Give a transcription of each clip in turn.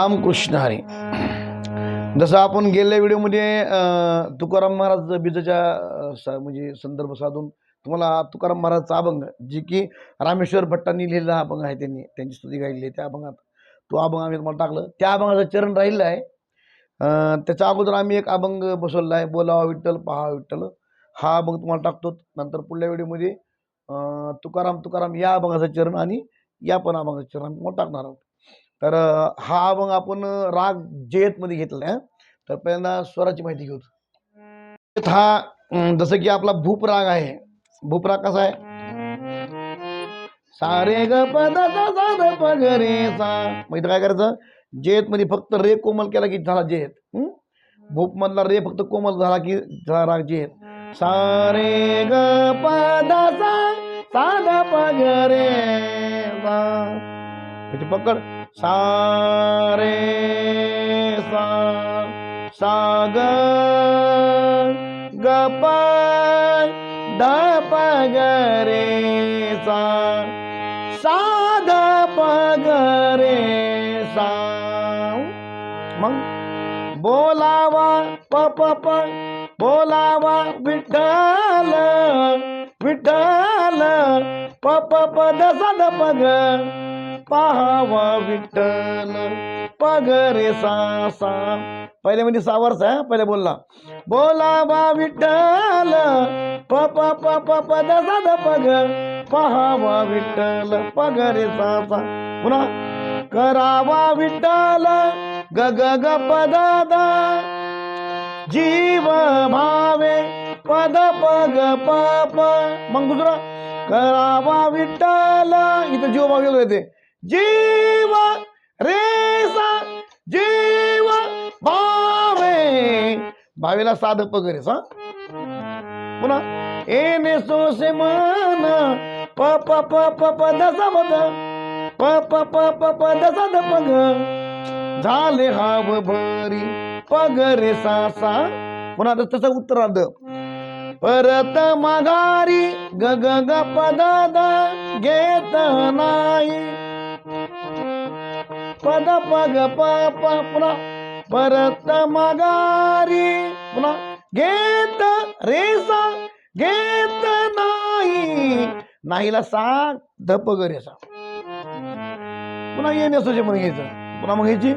रामकृष्ण हरी. जसं आपण गेल्या व्हिडिओमध्ये तुकाराम महाराज बीजाच्या म्हणजे संदर्भ साधून तुम्हाला तुकाराम महाराजचा अभंग जे की रामेश्वर भट्टांनी लिहिलेला हा अभंग आहे त्यांनी त्यांची स्तुती गायलेली आहे त्या अभंगात. तो अभंग आम्ही तुम्हाला टाकलं. त्या अभंगाचं चरण राहिलं आहे. त्याच्या अगोदर आम्ही एक अभंग बसवलेला आहे बोलावा विठ्ठल पहा विठ्ठल. हा अभंग तुम्हाला टाकतो नंतर पुढल्या व्हिडिओमध्ये तुकाराम तुकाराम या अभंगाचं चरण आणि या पण अभंगाचं चरण आम्ही तुम्हाला टाकणार आहोत. तर हा मग आपण राग जेत मध्ये घेतला तर पहिल्यांदा स्वराची माहिती घेऊ. हा जसं की आपला भूप राग आहे. भूप राग कसा आहे? सारे ग पद ग रे सा. मग काय करायचं? जेत मध्ये फक्त रे कोमल केला की झाला जेत भूप मधला रे फक्त कोमल झाला की झाला राग जेत सारे ग पद सा सा ग रे पकड. सा रे सा साग ग ग प ग रे सा साग पगरे रे सा। मग बोलावा प प प बोलावा विठ्ठल विठ्ठल प प प द सा द पाहावा विठ्ठल. पगरे रे सा सा पहिले म्हणजे सावरच आहे पहिले बोलला. बोलावा विठ्ठल. प प प प प द द प ग. पाहावा विठ्ठल. पग रे पुन्हा. करावा विठ्ठल. ग ग ग प द जीव भावे. पद पग प मग दुसरं. करावा विठ्ठल. इथं जीव भाव वेगळं येते जीव रेसा जीव भावे. भावेला साध पगरेस सा? पुन्हा एने सोसे मन प प प प प दसा पद प प प प प दसा द पग झाले हाव भरी पगरे सा पुन्हा तसं उत्तरार्ध परत माघारी ग ग ग पद द. घेत नाही. पद पग प प पुन्हा परत माघारी पुन्हा घेत रेसा घेत नाही. नाहीला सा धप रेसा. पुन्हा ये येण्यासाठी म्हणून घ्यायचं. पुन्हा मग घ्यायची.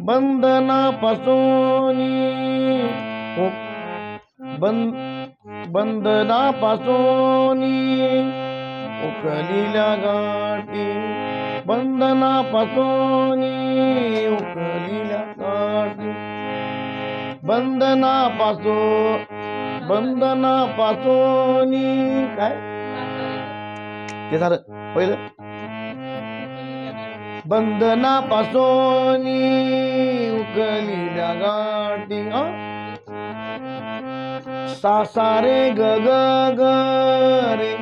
बंधनापासून हो. बंद बंधनापासून उकलील्या गाठी. बंधनापासून बंधना पासो बंधनापासून बंधनापासून काय ते झालं पहिलं बंधनापासून उकलील्या गाठी हं? सा सा रे ग ग ग रे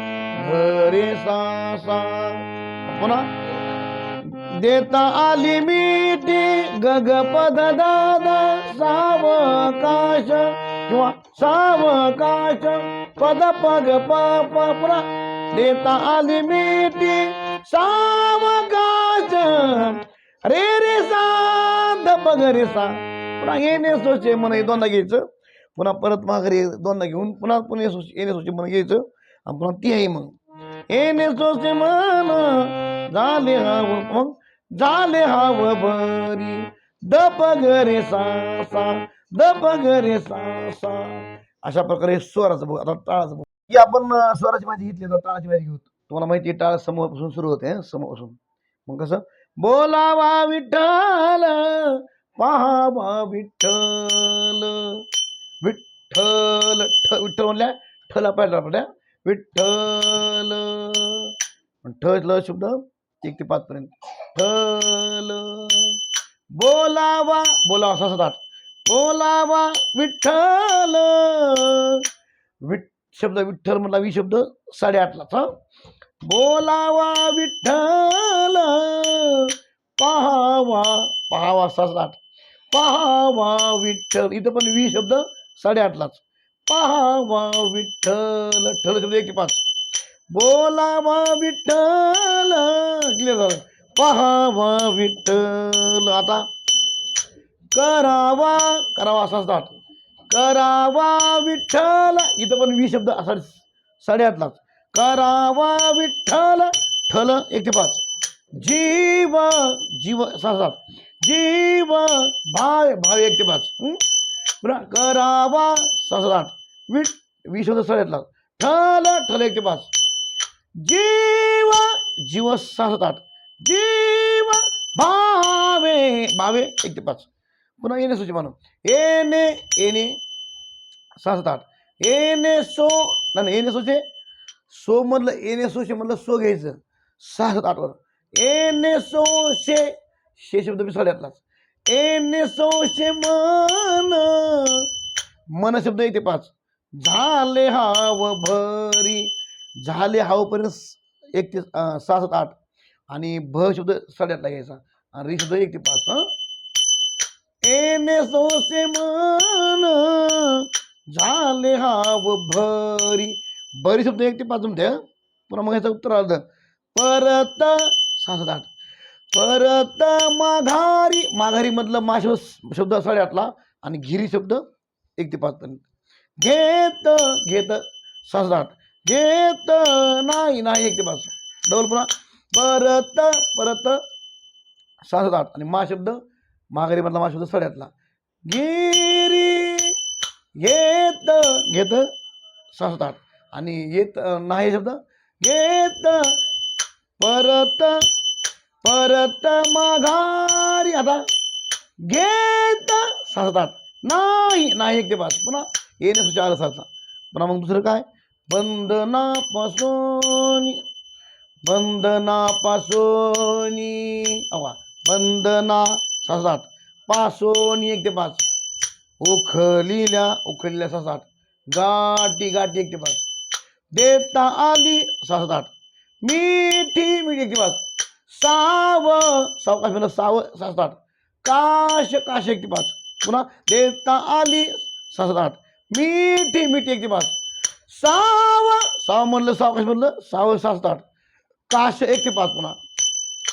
घरे सासा सा पुन्हा देता आली मिठी ग ग पद दादा सावकाश किंवा सावकाश पद पग प देता आली मिठी सावकाश. रे रे सा पग रे सा. पुन्हा येणे सोचे म्हणा हे दोनदा घ्यायचं. पुन्हा परत माघारी दोनदा घेऊन पुन्हा पुन्हा येणे सोचे म्हणा घ्यायचं. आणि पुन्हा ती आहे मग. येणे सोचे म्हण झाले हा मग झाले हाव भरी दप घरे सासा सा दप घरे सा अशा प्रकारे स्वराचं बघू आता टाळाचं बघू. की आपण स्वराची माहिती घेतली तर टाळाची माहिती घेऊ. तुम्हाला माहिती टाळ समोरपासून सुरू होते हं, समोरपासून. मग कसं? बोलावा विठ्ठल पहावा विठ्ठल. विठ्ठल ठ विठ्ठल म्हणल्या ठला पाहिजे आपल्या विठ्ठल. ठल शब्द एक ते पाच पर्यंत. ठल बोलावा बोलावा सहा सात बोलावा विठ्ठल. विठ शब्द विठ्ठल म्हटला वी शब्द साडेआठलाच हा बोलावा विठ्ठल. पहावा पहावा सहा सात आठ पहावा विठ्ठल. इथं पण वी शब्द साडेआठलाच. पहावा विठ्ठल. ठल शब्द एक ते पाच. बोलावा विठ्ठल. क्लिअर झालं. पहावा विठ्ठल. आता करावा करावा असा स्टार्ट करावा विठ्ठल. इथं पण वी शब्द असा साडेआठलाच करावा विठ्ठल ठल एक ते पाच. जीव जीव सहा जीव भाव भाव एक ते पाच. हं? करावा सहा सात आठ विठ वी शब्द साडेआठला ठल ठल एक ते पाच. जीव जीव सहा सात आठ जीव भावे भावे एक ते पाच. पुन्हा येणे सूची मानव. येणे येणे सहा सात आठ. येणे सो नाही येणे सोचे सो मधलं येणे सोशे मधलं सो घ्यायचं. सहा सात आठवर येणे सोशे शे शब्द मी साडेआठलाच येणे सोशे मन मन शब्द येते पाच. झाले हाव भरी झाले हावपर्यंत एक ते सहा सात आठ. आणि भ शब्द साडेआठला घ्यायचा. आणि री शब्द एक ते पाच हं? एने सोसे मन झाले हाव भरी. भरी शब्द एक ते पाच म्हणते पुन्हा मग याचं उत्तर आलं. परत सहा सात आठ. परत माघारी माघारी मधलं मा शब्द शब्द साडेआठला आणि घिरी शब्द एक ते पाच पर्यंत. घेत घेत सहा सात आठ. घेत नाही नाही एक ते पाच. डबल पुन्हा. परत परत. सहा सात आठ. आणि मा शब्द माघारी मधला मा शब्द सड्यातला. गिरी येत घेत. सहा सात आठ. आणि येत नाही शब्द. येत परत परत माघारी. आता. घेत सहा सात आठ. नाही नाही एक ते पाच. पुन्हा येण्यासाठी आलं सारखा पुन्हा मग दुसरं काय? बंधनापासून बंधनापासून अवा बंधना सहा सात. पासून एक ते पाच. उखलिल्या उखलिल्या सहा सात. गाठी गाठी एक ते पाच. देता आली सहा सात. आठ मिठी मिठी एक ते पाच. साव सावकाश म्हणलं साव सहा सात. आठ काश काश एक ते पाच. पुन्हा देता आली सहा सात. आठ मिठी मिठी एक ते पाच. साव साव म्हणलं सावकाश म्हणलं? साव सहा सात. आठ काश एक ते पाच पुन्हा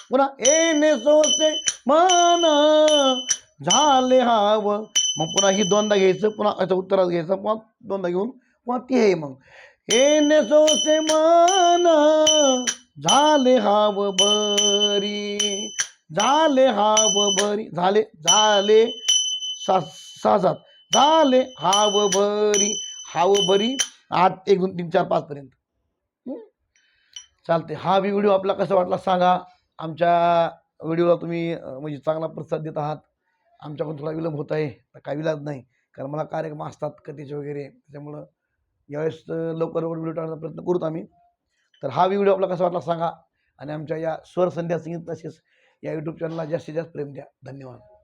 पुन्हा एने सोचे मन झाले हाव. मग पुन्हा ही दोनदा घ्यायचं पुन्हा याचं उत्तरात घ्यायचं पुन्हा दोनदा घेऊन पुन्हा ती आहे मग. एने सोचे मन झाले हाव बरी झाले हाव बरी झाले झाले सा साजात. सात झाले हाव बरी हाव बरी आठ एक दोन तीन चार पाच पर्यंत. चालते हा व्हिडिओ आपला कसा वाटला सांगा. आमच्या व्हिडिओला तुम्ही म्हणजे चांगला प्रतिसाद देत आहात. आमच्याकडून थोडा विलंब होत आहे. तर काही विलाज नाही. कारण मला कार्यक्रम असतात कथेचे वगैरे. त्याच्यामुळं यावेळेस लवकर लवकर व्हिडिओ टाकण्याचा प्रयत्न करूत आम्ही. तर हा व्हिडिओ आपला कसा वाटला सांगा. आणि आमच्या या स्वर संध्या संगीत तसेच या यूट्यूब चॅनलला जास्तीत जास्त प्रेम द्या. धन्यवाद.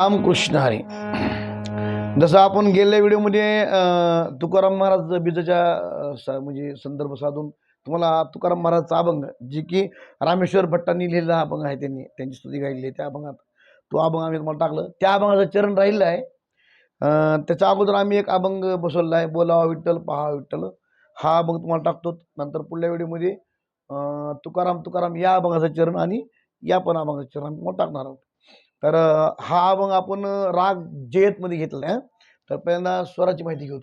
रामकृष्ण हरी. जसं आपण गेल्या व्हिडिओमध्ये तुकाराम महाराज बीजाच्या म्हणजे संदर्भ साधून तुम्हाला तुकाराम महाराजचा अभंग जे की रामेश्वर भट्टांनी लिहिलेला अभंग आहे त्यांनी त्यांची स्तुती गायलेली आहे त्या अभंगात. तो अभंग आम्ही तुम्हाला टाकलं. त्या अभंगाचं चरण राहिलं आहे. त्याच्या अगोदर आम्ही एक अभंग बसवलेला आहे बोलावा विठ्ठल पहा विठ्ठल. हा अभंग तुम्हाला टाकतो. नंतर पुढल्या व्हिडिओमध्ये तुकाराम तुकाराम या अभंगाचं चरण आणि या पण अभंगाचं चरण आम्ही तुम्हाला टाकणार आहोत. तर हा अभंग आपण राग जयतमध्ये घेतला तर पहिल्यांदा स्वराची माहिती घेऊ.